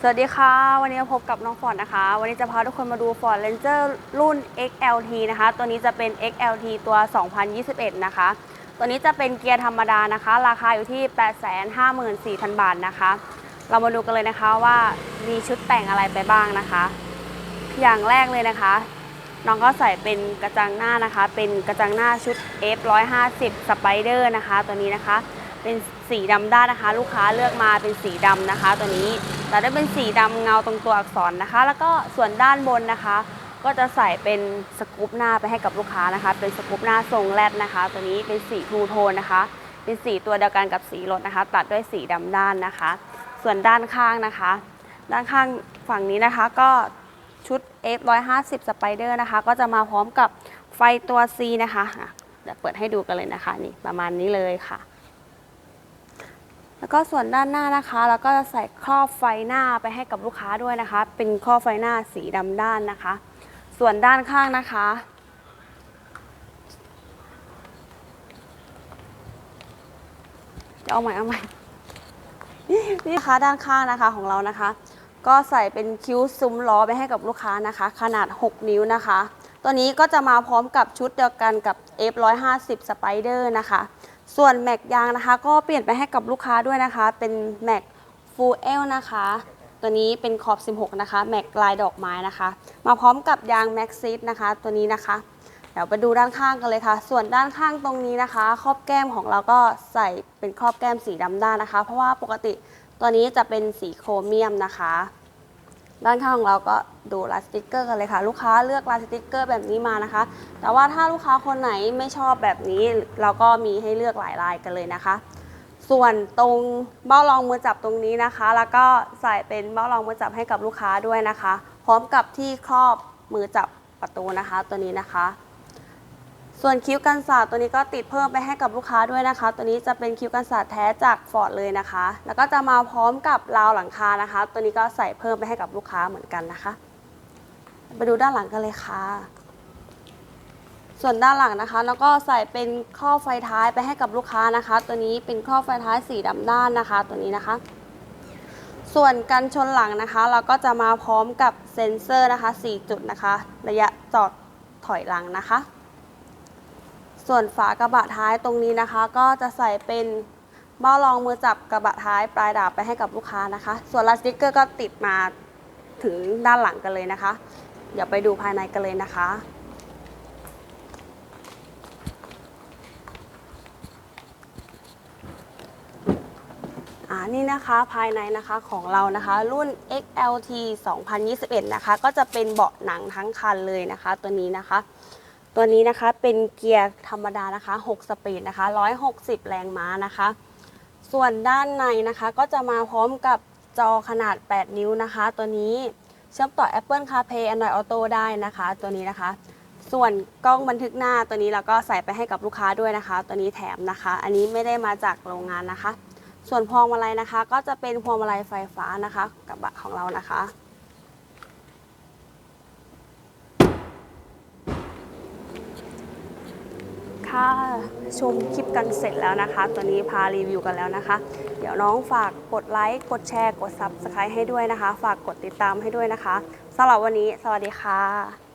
สวัสดีค่ะ วันนี้มาพบกับน้องฟอร์ดนะคะ วันนี้จะพาทุกคนมาดู Ford Ranger รุ่น XLT นะคะ ตัวนี้จะเป็น XLT ตัว 2021 นะคะ ตัวนี้จะเป็นเกียร์ธรรมดานะคะ ราคาอยู่ที่ 854,000 บาทนะคะ เรามาดูกันเลยนะคะว่ามีชุดแต่งอะไรไปบ้างนะคะ อย่างแรกเลยนะคะ น้องก็ใส่เป็นกระจังหน้านะคะ เป็นกระจังหน้าชุด F150 Spider นะคะ ตัวนี้นะคะ เป็นสีดำด้านนะคะ ลูกค้าเลือกมาเป็นสีดำนะคะ ตัวนี้ แต่ได้เป็นสีดำเงาตรงตัวอักษรนะคะ แล้วก็ส่วนด้านบนนะคะ ก็จะใส่เป็นสกู๊ปหน้าไปให้กับลูกค้านะคะ เป็นสกู๊ปหน้าทรงแรดนะคะ ตัวนี้เป็นสีทูโทนนะคะ เป็นสีตัวเดียวกันกับสีรถนะคะ ตัดด้วยสีดำด้านนะคะ ส่วนด้านข้างนะคะ ด้านข้างฝั่งนี้นะคะก็ชุด F150 Spider นะคะ ก็จะมาพร้อมกับไฟตัว C นะคะอะเดี๋ยวเปิดให้ดูกันเลยนะคะนี่ประมาณนี้เลยค่ะ แล้วก็ส่วนด้านหน้านะคะแล้วก็จะใส่ครอบไฟหน้าไปให้กับลูกค้าด้วยนะคะ เป็นครอบไฟหน้าสีดำด้านนะคะ ส่วนด้านข้างนะคะเดี๋ยวเอาใหม่เอาใหม่นี่นะคะด้านข้างนะคะของเรานะคะ ก็ใส่เป็นคิ้วซุ้มล้อไปให้กับลูกค้านะคะ ขนาด 6 นิ้วนะคะ ตัวนี้ก็จะมาพร้อมกับชุดเดียวกันกับ F150 Spider นะคะ ส่วนแม็กยางนะคะ ก็เปลี่ยนไปให้กับลูกค้าด้วยนะคะ เป็นแม็ก Full L นะคะ ตัวนี้เป็นขอบ 16 นะคะแม็กลายดอกไม้นะคะ มาพร้อมกับยาง Max s e t นะคะ ตัวนี้นะคะ เดี๋ยวไปดูด้านข้างกันเลยค่ะ ส่วนด้านข้างตรงนี้นะคะ ครอบแก้มของเราก็ใส่เป็นครอบแก้มสีดำด้านนะคะ เพราะว่าปกติตัวนี้จะเป็นสีโครเมียมนะคะ ด้านข้างของเราก็ดูลายสติกเกอร์กันเลยค่ะ ลูกค้าเลือกลายสติกเกอร์แบบนี้มานะคะ แต่ว่าถ้าลูกค้าคนไหนไม่ชอบแบบนี้ เราก็มีให้เลือกหลายลายกันเลยนะคะ ส่วนตรงเบ้ารองมือจับตรงนี้นะคะ แล้วก็ใส่เป็นเบ้ารองมือจับให้กับลูกค้าด้วยนะคะ พร้อมกับที่ครอบมือจับประตูนะคะ ตัวนี้นะคะ ส่วนคิ้วกันศาสตร์ตัวนี้ก็ติดเพิ่มไปให้กับลูกค้าด้วยนะคะ ตัวนี้จะเป็นคิ้วกันศาสตร์แท้จากฟอร์ดเลยนะคะ แล้วก็จะมาพร้อมกับราวหลังคานะคะ ตัวนี้ก็ใส่เพิ่มไปให้กับลูกค้าเหมือนกันนะคะไปดูด้านหลังกันเลยค่ะ ส่วนด้านหลังนะคะ แล้วก็ใส่เป็นข้อไฟท้ายไปให้กับลูกค้านะคะ ตัวนี้เป็นข้อไฟท้ายสีดำด้านนะคะ ตัวนี้นะคะ ส่วนกันชนหลังนะคะ เราก็จะมาพร้อมกับเซ็นเซอร์นะคะ 4 จุดนะคะ ระยะจอดถอยหลังนะคะ ส่วนฝากระบะท้ายตรงนี้นะคะ ก็จะใส่เป็นเบ้ารองมือจับกระบะท้ายปลายดาบไปให้กับลูกค้านะคะ ส่วนลายสติกเกอร์ก็ติดมาถึงด้านหลังกันเลยนะคะ เดี๋ยวไปดูภายในกันเลยนะคะอ่านี่นะคะภายในนะคะของเรานะคะ รุ่น XLT 2021 นะคะ ก็จะเป็นเบาะหนังทั้งคันเลยนะคะ ตัวนี้นะคะ ตัวนี้นะคะเป็นเกียร์ธรรมดานะคะ 6 สปีดนะคะ 160 แรงม้านะคะ ส่วนด้านในนะคะก็จะมาพร้อมกับจอขนาด 8 นิ้วนะคะ ตัวนี้เชื่อมต่อ Apple CarPlay Android Auto ได้นะคะ ตัวนี้นะคะ ส่วนกล้องบันทึกหน้าตัวนี้เราก็ใส่ไปให้กับลูกค้าด้วยนะคะ ตัวนี้แถมนะคะ อันนี้ไม่ได้มาจากโรงงานนะคะ ส่วนพวงมาลัยนะคะ ก็จะเป็นพวงมาลัยไฟฟ้านะคะกระบะของเรานะคะ ค่ะชมคลิปกันเสร็จแล้วนะคะ ตัวนี้พารีวิวกันแล้วนะคะ เดี๋ยวน้องฝากกดไลค์ กดแชร์ กด Subscribe ให้ด้วยนะคะ ฝากกดติดตามให้ด้วยนะคะสำหรับวันนี้ สวัสดีค่ะ